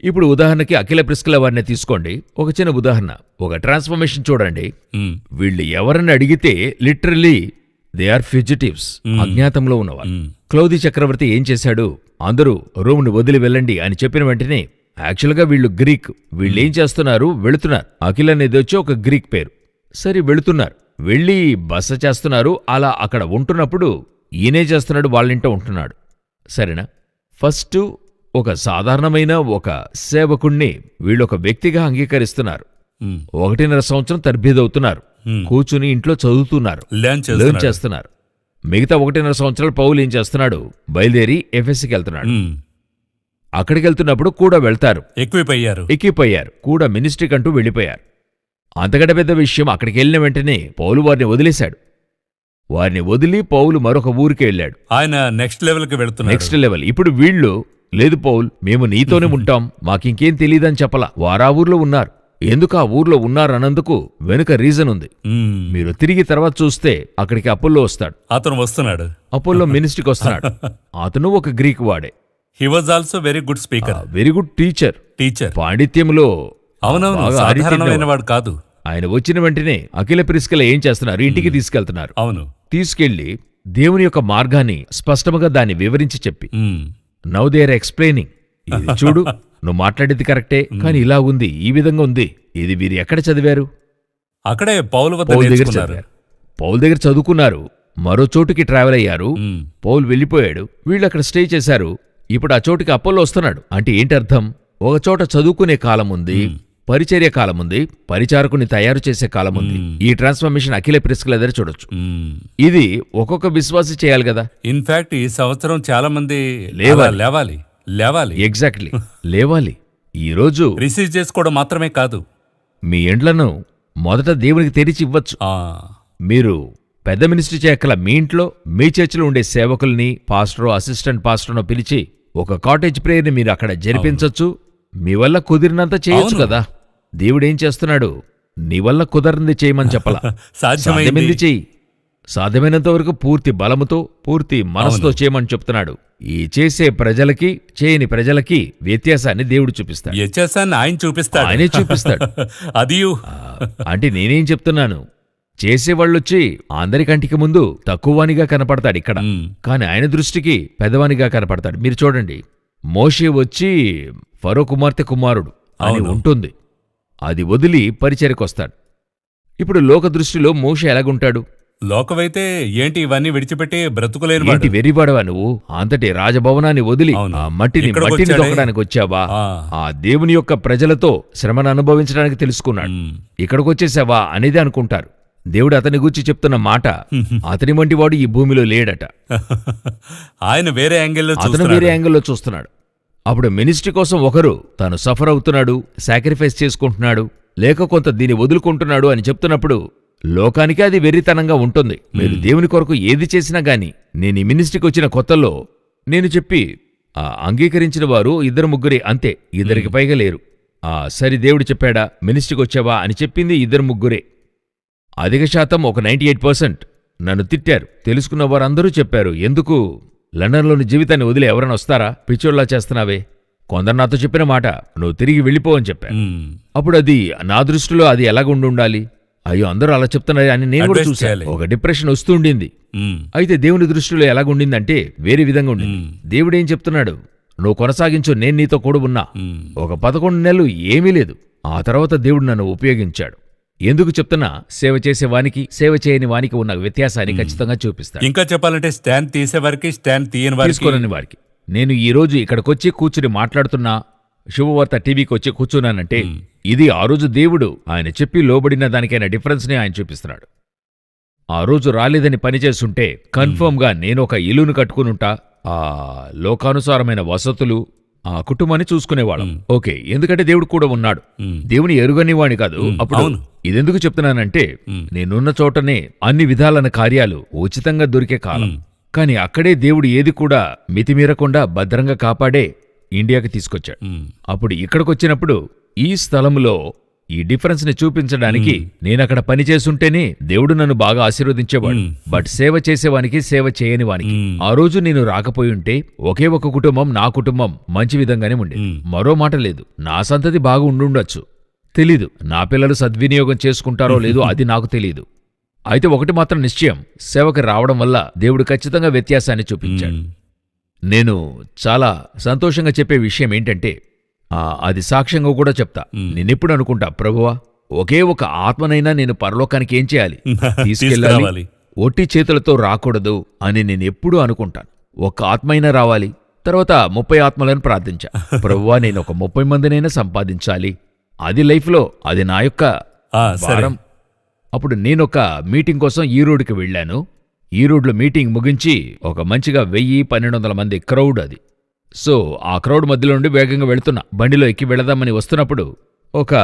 ఇప్పుడు ఉదాహరణకి అఖిల ప్రిస్కిల వారిని తీసుకోండి. ఒక చిన్న ఉదాహరణ. ఒక ట్రాన్స్ఫర్మేషన్ చూడండి. వీళ్ళు ఎవరని అడిగితే లిటరలీ దే ఆర్ ఫ్యూజిటివ్స్ అజ్ఞాతంలో ఉన్నవారు. క్లౌది చక్రవర్తి ఏం చేశాడు? అందరూ రోమ్ను వదిలి వెళ్ళండి అని చెప్పిన వెంటనే యాక్చువల్గా వీళ్ళు గ్రీక్. వీళ్ళు ఏం చేస్తున్నారు? వెళుతున్నారు. అఖిల్ అనేది వచ్చి ఒక గ్రీక్ పేరు. సరే వెళుతున్నారు. వెళ్ళి బస చేస్తున్నారు. అలా అక్కడ ఉంటున్నప్పుడు ఈయనే చేస్తున్నాడు వాళ్ళింటో ఉంటున్నాడు. సరేనా? ఫస్ట్ ఒక సాధారణమైన ఒక సేవకుణ్ణి వీళ్ళొక వ్యక్తిగా అంగీకరిస్తున్నారు. ఒకటిన్నర సంవత్సరం తర్బీదవుతున్నారు. కూర్చుని ఇంట్లో చదువుతున్నారు. లెర్న్ చేస్తున్నారు. మిగతా ఒకటిన్నర సంవత్సరాలు పౌలు ఏం చేస్తున్నాడు? బయలుదేరి ఎఫ్ఎస్సికి వెళ్తున్నాడు. మ్మ్. అక్కడికి వెళ్తున్నప్పుడు కూడా వెళ్తారు. ఎక్విప్ అయ్యారు. ఎక్విప్ అయ్యారు. కూడా మినిస్ట్రీకి అంటూ వెళ్ళిపోయారు. అంతకంటే పెద్ద విషయం అక్కడికి వెళ్ళిన వెంటనే పౌలు వారిని వదిలేశాడు. వారిని వదిలి పౌలు మరొక ఊరికి వెళ్ళాడు. ఆయన నెక్స్ట్ లెవెల్కి వెళ్తున్నాడు నెక్స్ట్ లెవెల్ ఇప్పుడు వీళ్ళు లేదు పౌల్ మేము నీతోనే ఉంటాం. మాకింకేం తెలియదని చెప్పలా. వారా ఊర్లో ఉన్నారు. ఎందుకు ఆ ఊర్లో ఉన్నారన్నందుకు వెనుక రీజన్ ఉంది. మీరు తిరిగి తర్వాత చూస్తే అక్కడికి అపోల్లో వస్తాడు. అతను వస్తున్నాడు. అపోల్లో మినిస్ట్రీకి వస్తున్నాడు. అతను ఒక గ్రీక్ వాడే. He was also very good speaker very good teacher teacher పాండిత్యంలో అవునవును సాధారణమైన. వాడు కాదు. ఆయన వచ్చిన వెంటనే అఖిల ప్రిస్కల ఏం చేస్తున్నారు? ఇంటికి తీసుకెళ్తున్నారు. అవును. తీసుకెళ్ళి దేవుని యొక్క మార్గాన్ని స్పష్టముగా దాన్ని వివరించి చెప్పి. నౌ దే ఆర్ ఎక్స్ప్లెయినింగ్ చూడు. నువ్వు మాట్లాడేది కరెక్టే కానీ ఇలా ఉంది ఈ విధంగా ఉంది. ఇది వీరు ఎక్కడ చదివారు? అక్కడే పౌలు వద్ద పౌల్ దగ్గర నేర్చుకున్నారు. చదివారు. పౌల్ దగ్గర చదువుకున్నారు మరో చోటుకి ట్రావెల్ అయ్యారు. పౌల్ వెళ్ళిపోయాడు వీళ్ళు అక్కడ స్టే చేశారు. ఇప్పుడు ఆ చోటుకి అపోలో వస్తున్నాడు. అంటే ఏంటి అర్థం? ఒక చోట చదువుకునే కాలం ఉంది పరిచర్య కాలం ఉంది పరిచారకుని తయారు చేసే కాలం ఉంది. ఈ ట్రాన్స్ఫర్మేషన్ అఖిల ప్రిస్కుల దగ్గర చూడొచ్చు. మ్మ్. ఇది ఒక్కొక్క విశ్వాసి చేయాలి కదా. ఇన్ఫాక్ట్ ఈ సంవత్సరం చాలా మంది. అలా లేవాలి. లేవాలి. ఎగ్జాక్ట్లీ లేవాలి. ఈరోజు రిసీవ్ చేసుకోవడం మాత్రమే కాదు. మీ ఎండ్లను మొదట దేవునికి తెరిచి ఇవ్వచ్చు. మీరు పెద్ద మినిస్ట్రీ చేయక్కల మీ ఇంట్లో మీ చర్చిలో ఉండే సేవకుల్ని పాస్టరో అసిస్టెంట్ పాస్టర్నో పిలిచి ఒక కాటేజ్ ప్రేయర్ని మీరు అక్కడ జరిపించొచ్చు. మీ వల్ల కుదిరినంత చేయొచ్చు. కదా. దేవుడు చేస్తున్నాడు? నీ వల్ల కుదరంది చేయమని చెప్పలా. సాధ్యమైంది. సాధ్యమైంది చెయ్యి. సాధ్యమైనంత వరకు పూర్తి బలముతో పూర్తి మనసుతో చేయమని చెప్తున్నాడు. ఈ చేసే ప్రజలకి చేయని ప్రజలకి వ్యత్యాసాన్ని దేవుడు చూపిస్తాడు. వ్యత్యాసాన్ని ఆయన చూపిస్తాడు. ఆయనే చూపిస్తాడు. అది అంటే నేనేం చెప్తున్నాను? చేసేవాళ్ళొచ్చి అందరికంటికి ముందు తక్కువవానిగా కనపడతాడు ఇక్కడ. కానీ ఆయన దృష్టికి పెద్దవానిగా కనపడతాడు. మీరు చూడండి. మోషే వచ్చి ఫరో కుమార్తె కుమారుడు అని. ఉంటుంది. అది వదిలి పరిచయకొస్తాడు. ఇప్పుడు లోక దృష్టిలో మోషే ఎలాగుంటాడు? లోకమైతే ఏంటి ఇవన్నీ విడిచిపెట్టి బ్రతుకులేని వాడు. ఏంటి వెర్రివాడవా నువ్వు అంతటి రాజభవనాన్ని వదిలి అవును. ఆ మట్టిని ఇక్కడికి మట్టిని వచ్చాడే. తొక్కడానికి వచ్చావా ఆ. ఆ దేవుని యొక్క ప్రజలతో శ్రమను అనుభవించడానికి తెలుసుకున్నాడు. ఇక్కడికి వచ్చేసావా అనేది అనుకుంటారు దేవుడు అతని గురించి చెప్తున్న మాట అతని వంటి వాడు ఈ భూమిలో లేడట ఆయన వేరే యాంగిల్లో అతను చూస్తున్నాడు వేరే యాంగిల్లో చూస్తున్నాడు అప్పుడు మినిస్ట్రీ కోసం ఒకరు తాను సఫర్ అవుతున్నాడు సాక్రిఫైస్ చేసుకుంటున్నాడు లేక కొంత దీన్ని వదులుకుంటున్నాడు అని చెప్తున్నప్పుడు లోకానికి అది వెర్రితనంగా ఉంటుంది. మీరు దేవుని కొరకు ఏది చేసినా గాని నేను ఈ మినిస్ట్రీకి వచ్చిన కొత్తల్లో నేను చెప్పి ఆ అంగీకరించిన వారు ఇద్దరు ముగ్గురే అంతే ఇద్దరికి పైగా లేరు. ఆ సరి దేవుడు చెప్పాడా మినిస్ట్రీకి వచ్చావా అని చెప్పింది ఇద్దరు ముగ్గురే. అధిక శాతం ఒక నైంటీ ఎయిట్ పర్సెంట్ నన్ను తిట్టారు. తెలుసుకున్న వారందరూ చెప్పారు ఎందుకు? లండన్లోని జీవితాన్ని వదిలి ఎవరైనా వస్తారా? పిచ్చోళ్ళలా చేస్తున్నావే. కొందరు నాతో చెప్పిన మాట నువ్వు తిరిగి వెళ్ళిపో అని చెప్పాను మ్. అప్పుడు అది నా దృష్టిలో అది ఎలాగుండి ఉండాలి? అయ్యో అందరూ అలా చెప్తున్నారు అని నేను కూడా చూశాను చేయాలి. ఒక డిప్రెషన్ వస్తుండింది. మ్. అయితే దేవుని దృష్టిలో ఎలాగుండిందంటే వేరే విధంగా ఉండింది. దేవుడు ఏం చెప్తున్నాడు? నువ్వు కొనసాగించు నేను నీతో కూడా ఉన్నా. ఒక పదకొండు నెలలు ఏమీ లేదు. ఆ తర్వాత దేవుడు నన్ను ఉపయోగించాడు. ఎందుకు చెప్తున్నా? సేవ చేసే వానికి సేవ చేయని వానికి ఉన్న వ్యత్యాసాన్ని ఖచ్చితంగా చూపిస్తాడు ఇంకా చెప్పాలంటే స్టాండ్ తీసే వారికి స్టాండ్ తీయని వారికి. నేను ఈ రోజు ఇక్కడికొచ్చి కూర్చుని మాట్లాడుతున్నా శుభవార్త టీవీకి వచ్చి కూర్చున్నానంటే ఇది ఆ రోజు దేవుడు ఆయన చెప్పి లోబడిన దానికైన డిఫరెన్స్ని ఆయన చూపిస్తున్నాడు. ఆ రోజు రాలేదని పనిచేస్తుంటే కన్ఫర్మ్గా నేను ఒక ఇల్లును కట్టుకునుంటా ఆ లోకానుసారమైన వసతులు ఆ కుటుంబాన్ని చూసుకునేవాళ్ళం. ఓకే ఎందుకంటే దేవుడు కూడా ఉన్నాడు. దేవుని ఎరుగని వాణ్ణి కాదు అప్పుడు. ఇదెందుకు చెప్తున్నానంటే నేనున్న చోటనే అన్ని విధాలైన కార్యాలు ఉచితంగా దొరికే కాలం. కానీ అక్కడే దేవుడు ఏది కూడా మితిమీరకుండా భద్రంగా కాపాడే ఇండియాకి తీసుకొచ్చాడు. అప్పుడు ఇక్కడికొచ్చినప్పుడు ఈ స్థలంలో ఈ డిఫరెన్స్ని చూపించడానికి నేనక్కడ పని చేసుంటేనే దేవుడు నన్ను బాగా ఆశీర్వదించేవాడు. బట్ సేవ చేసేవానికి సేవ చేయని వానికి. ఆ రోజు నేను రాకపోయి ఉంటే ఒకే ఒక కుటుంబం నా కుటుంబం మంచి విధంగానే ఉండేది మరో మాట లేదు. నా సంతతి బాగా ఉండుండొచ్చు. తెలీదు. నా పిల్లలు సద్వినియోగం చేసుకుంటారో లేదో అది నాకు తెలీదు. అయితే ఒకటి మాత్రం నిశ్చయం. సేవకి రావడం వల్ల దేవుడు ఖచ్చితంగా వ్యత్యాసాన్ని చూపించాడు. నేను చాలా సంతోషంగా చెప్పే విషయం ఏంటంటే అది సాక్ష్యంగా కూడా చెప్తా. నేనెప్పుడు అనుకుంటా ప్రభువా ఒకే ఒక ఆత్మనైనా నేను పరలోకానికి ఏం చేయాలి? తీసుకెళ్ళాలి. ఒట్టి చేతులతో రాకూడదు అని నేను ఎప్పుడూ అనుకుంటాను. ఒక్క ఆత్మైనా రావాలి తర్వాత ముప్పై ఆత్మలను ప్రార్థించా. ప్రభువా నేను ఒక ముప్పై మందినైనా సంపాదించాలి. అది లైఫ్లో అది నా యొక్క అప్పుడు నేనొక మీటింగ్ కోసం ఈరోడ్కి వెళ్ళాను. ఈరోడ్లో మీటింగ్ ముగించి ఒక మంచిగా వెయ్యి పన్నెండు వందల మంది క్రౌడ్ అది. సో ఆ క్రౌడ్ మధ్యలో నుండి వేగంగా వెళుతున్నా. బండిలో ఎక్కి వెళదామని వస్తున్నప్పుడు ఒక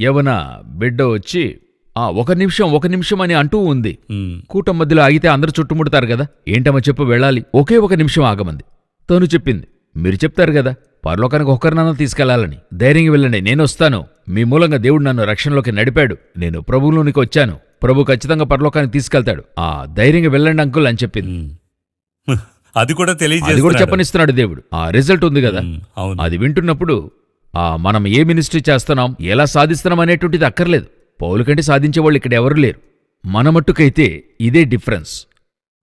యవన బిడ్డ వచ్చి ఆ ఒక నిమిషం ఒక నిమిషం అని అంటూ ఉంది. కూటం మధ్యలో ఆగితే అందరూ చుట్టుముడతారు కదా. ఏంటమ్మా చెప్పు వెళ్ళాలి. ఒకే ఒక నిమిషం ఆగమంది. తను చెప్పింది మీరు చెప్తారు కదా పరలోకానికి ఒక్కరినన్నా తీసుకెళ్ళాలని. ధైర్యంగా వెళ్ళండి నేను వస్తాను. మీ మూలంగా దేవుడు నన్ను రక్షణలోకి నడిపాడు. నేను ప్రభువులోనికి వచ్చాను. ప్రభు ఖచ్చితంగా పరలోకానికి తీసుకెళ్తాడు. ఆ ధైర్యంగా వెళ్ళండి అంకుల్ అని చెప్పింది. అది కూడా అది కూడా చెప్పనిస్తున్నాడు దేవుడు. ఆ రిజల్ట్ ఉంది కదా. అది వింటున్నప్పుడు ఆ మనం ఏ మినిస్ట్రీ చేస్తున్నాం ఎలా సాధిస్తున్నాం అనేటువంటిది అక్కర్లేదు. పౌలు కంటే సాధించే వాళ్ళు ఇక్కడ ఎవరు లేరు. మన మట్టుకైతే ఇదే డిఫరెన్స్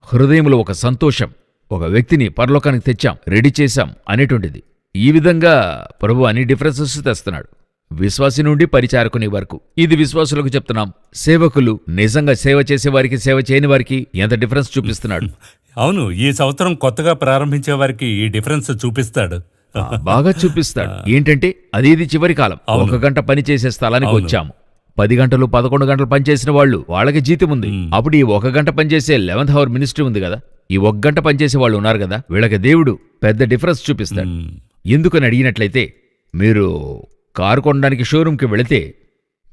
హృదయంలో ఒక సంతోషం ఒక వ్యక్తిని పరలోకానికి తెచ్చాం రెడీ చేశాం అనేటువంటిది. ఈ విధంగా ప్రభు అన్ని డిఫరెన్సెస్ తెస్తున్నాడు. విశ్వాసి నుండి పరిచారకుని వరకు. ఇది విశ్వాసులకు చెప్తున్నాం. సేవకులు నిజంగా సేవ చేసే వారికి సేవ చేయని వారికి ఎంత డిఫరెన్స్ చూపిస్తున్నాడు? అవును ఈ సంవత్సరం కొత్తగా ప్రారంభించే వారికి ఈ డిఫరెన్స్ చూపిస్తాడు. బాగా చూపిస్తాడు. ఏంటంటే అది ఇది చివరి కాలం. ఒక గంట పని చేసే స్థలానికి వచ్చాము. పది గంటలు పదకొండు గంటలు పనిచేసిన వాళ్ళు వాళ్ళకి జీతం ఉంది. అప్పుడు ఈ ఒక గంట పనిచేసే లెవెన్త్ అవర్ మినిస్ట్రీ ఉంది కదా. ఈ ఒక గంట పనిచేసే వాళ్ళు ఉన్నారు కదా. వీళ్ళకి దేవుడు పెద్ద డిఫరెన్స్ చూపిస్తాడు. ఎందుకని అడిగినట్లయితే మీరు కారు కొనడానికి షోరూంకి వెళితే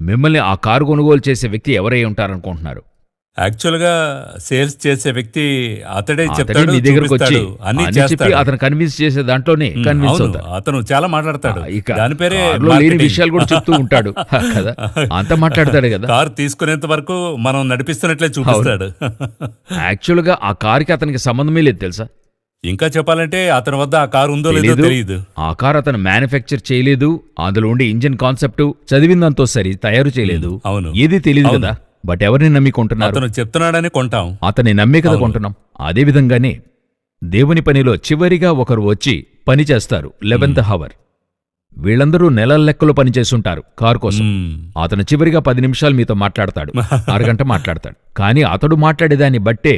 మిమ్మల్ని ఆ కారు కొనుగోలు చేసే వ్యక్తి ఎవరై ఉంటారనుకుంటున్నారు? యాక్చువల్గా సేల్స్ చేసే వ్యక్తి అతడే చెప్తాడు నీ దగ్గరకు వచ్చి అన్ని చెప్పి అతను కన్విన్స్ చేసే దాంట్లోనే కన్విన్స్ అవుతాడు. అతను చాలా మాట్లాడతాడు. దాని పేరే లేని. విషయాలు కూడా చెప్తూ ఉంటాడు. కదా? అంత మాట్లాడతాడు కదా? కారు తీసుకునేంత వరకు మనం నడిపిస్తున్నట్లే చూపిస్తాడు. యాక్చువల్గా ఆ కారుకి అతనికి సంబంధమే లేదు తెలుసా? ఇంకా చెప్పాలంటే అతని వద్ద ఆ కారు ఉందో లేదో తెలీదు. తెలియదు ఆ కార్ అతను మ్యానుఫ్యాక్చర్ చేయలేదు. అందులో ఉండే ఇంజిన్ కాన్సెప్ట్ చదివిందంతో సరి తయారు చేయలేదు. అవును. ఏది తెలియదు కదా. బట్ ఎవరిని నమ్మి కొంటున్నారు అతను చెప్తున్నాడని కొంటాం. అతన్ని నమ్మే కదా కొంటున్నాం. అదే విధంగానే దేవుని పనిలో చివరిగా ఒకరు వచ్చి పని చేస్తారు. లెవెన్త్ హవర్ వీళ్ళందరూ నెలల లెక్కలో పని చేస్తుంటారు కారు కోసం. మ్మ్. అతను చివరిగా పది నిమిషాలు మీతో మాట్లాడతాడు. అరగంట మాట్లాడతాడు. కానీ అతడు మాట్లాడేదాన్ని బట్టే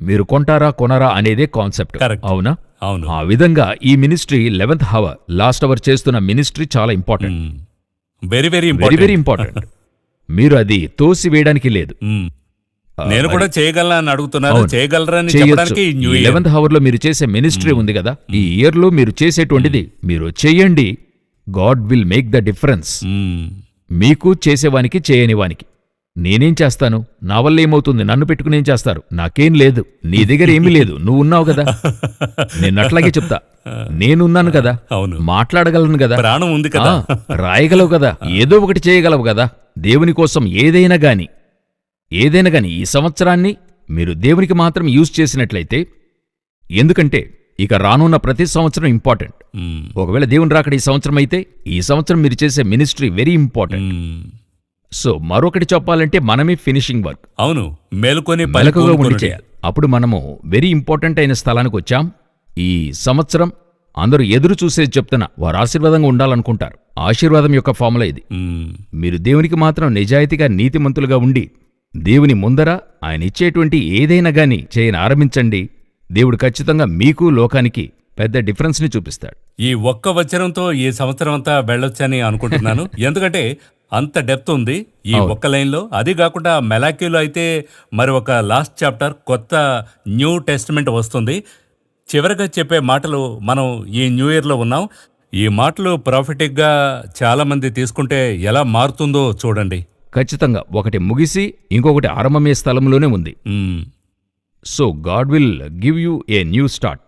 మీరు కొంటారా కొనరా అనేదే కాన్సెప్ట్. అవునా? అవును. ఆ విధంగా ఈ ministry eleventh hour last hour చేస్తున్న మినిస్ట్రీ చాలా important very very very very important మీరు అది తోసి వేయడానికి లేదు. నేను కూడా చేయగలనా అని అడుగుతున్నారు అవును. చేయగలరని చెప్పడానికి లెవెన్త్ హవర్లో మీరు చేసే మినిస్ట్రీ ఉంది కదా ఈ ఇయర్లో మీరు చేసేటువంటిది మీరు చేయండి. God will make the difference. మీకు చేసేవానికి చేయని వానికి నేనేం చేస్తాను? నా వల్ల ఏమవుతుంది? నన్ను పెట్టుకుని ఏం చేస్తారు? నాకేం లేదు. నీ దగ్గర ఏమీ లేదు. నువ్వు ఉన్నావు కదా. నేను అట్లాగే చెప్తా. నేనున్నాను కదా. అవును. మాట్లాడగలను కదా. ప్రాణం ఉంది కదా. రాయగలవు కదా. ఏదో ఒకటి చేయగలవు కదా. దేవుని కోసం ఏదైనా గాని ఏదైనా గాని ఈ సంవత్సరాన్ని మీరు దేవునికి మాత్రం యూజ్ చేసినట్లయితే ఎందుకంటే ఇక రానున్న ప్రతి సంవత్సరం ఇంపార్టెంట్. ఒకవేళ దేవుని రాకడ ఈ సంవత్సరం అయితే ఈ సంవత్సరం మీరు చేసే మినిస్ట్రీ వెరీ ఇంపార్టెంట్. సో మరొకటి చెప్పాలంటే మనమే ఫినిషింగ్ వర్క్. అవును మేలుకొని మెలకుగా ఉండి. చేయాలి. అప్పుడు మనము వెరీ ఇంపార్టెంట్ అయిన స్థలానికి వచ్చాం. ఈ సంవత్సరం అందరూ ఎదురు చూసేది చెప్తున్నా వారు ఆశీర్వాదంగా ఉండాలనుకుంటారు. ఆశీర్వాదం యొక్క ఫార్ములా ఇది. మీరు దేవునికి మాత్రం నిజాయితీగా నీతిమంతులుగా ఉండి దేవుని ముందర ఆయన ఇచ్చేటువంటి ఏదైనా గాని చేయని ఆరంభించండి. దేవుడు ఖచ్చితంగా మీకు లోకానికి పెద్ద డిఫరెన్స్ని చూపిస్తాడు. ఈ ఒక్క వచనంతో ఈ సంవత్సరం అంతా వెళ్ళొచ్చని అనుకుంటున్నాను. ఎందుకంటే అంత డెప్త్ ఉంది ఈ ఒక్క లైన్లో. అది కాకుండా మెలాక్యూలో అయితే మరి ఒక లాస్ట్ చాప్టర్ కొత్త న్యూ టెస్ట్మెంట్ వస్తుంది. చివరిగా చెప్పే మాటలు మనం ఈ న్యూ ఇయర్లో ఉన్నాం. ఈ మాటలు ప్రాఫిటిక్గా చాలా మంది తీసుకుంటే ఎలా మారుతుందో చూడండి. ఖచ్చితంగా. ఒకటి ముగిసి ఇంకొకటి ఆరంభమే స్థలంలోనే ఉంది. So God will give you a new start.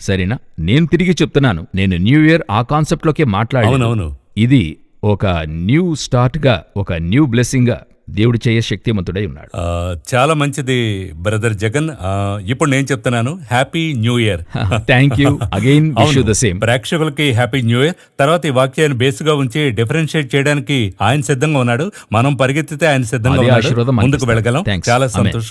సరేనా? నేను తిరిగి చెప్తున్నాను. నేను న్యూ ఇయర్ ఆ కాన్సెప్ట్లోకే మాట్లాడాను. ఇది ఒక న్యూ స్టార్ట్గా ఒక న్యూ బ్లెస్సింగ్గా దేవుడు చేయ శక్తిమంతుడై ఉన్నాడు. చాలా మంచిది బ్రదర్ జగన్. ఇప్పుడు నేను చెప్తున్నాను happy new year. Thank you again wish the same ప్రేక్షకులకి హ్యాపీ న్యూ ఇయర్. తర్వాత ఈ వాక్యాన్ని బేస్గా ఉంచి డిఫరెన్షియేట్ చేయడానికి ఆయన సిద్ధంగా ఉన్నాడు. మనం పరిగెత్తితే ఆయన సిద్ధంగా ఉన్నాడు. ముందుకు. వెళ్ళగలం. చాలా. సంతోషం.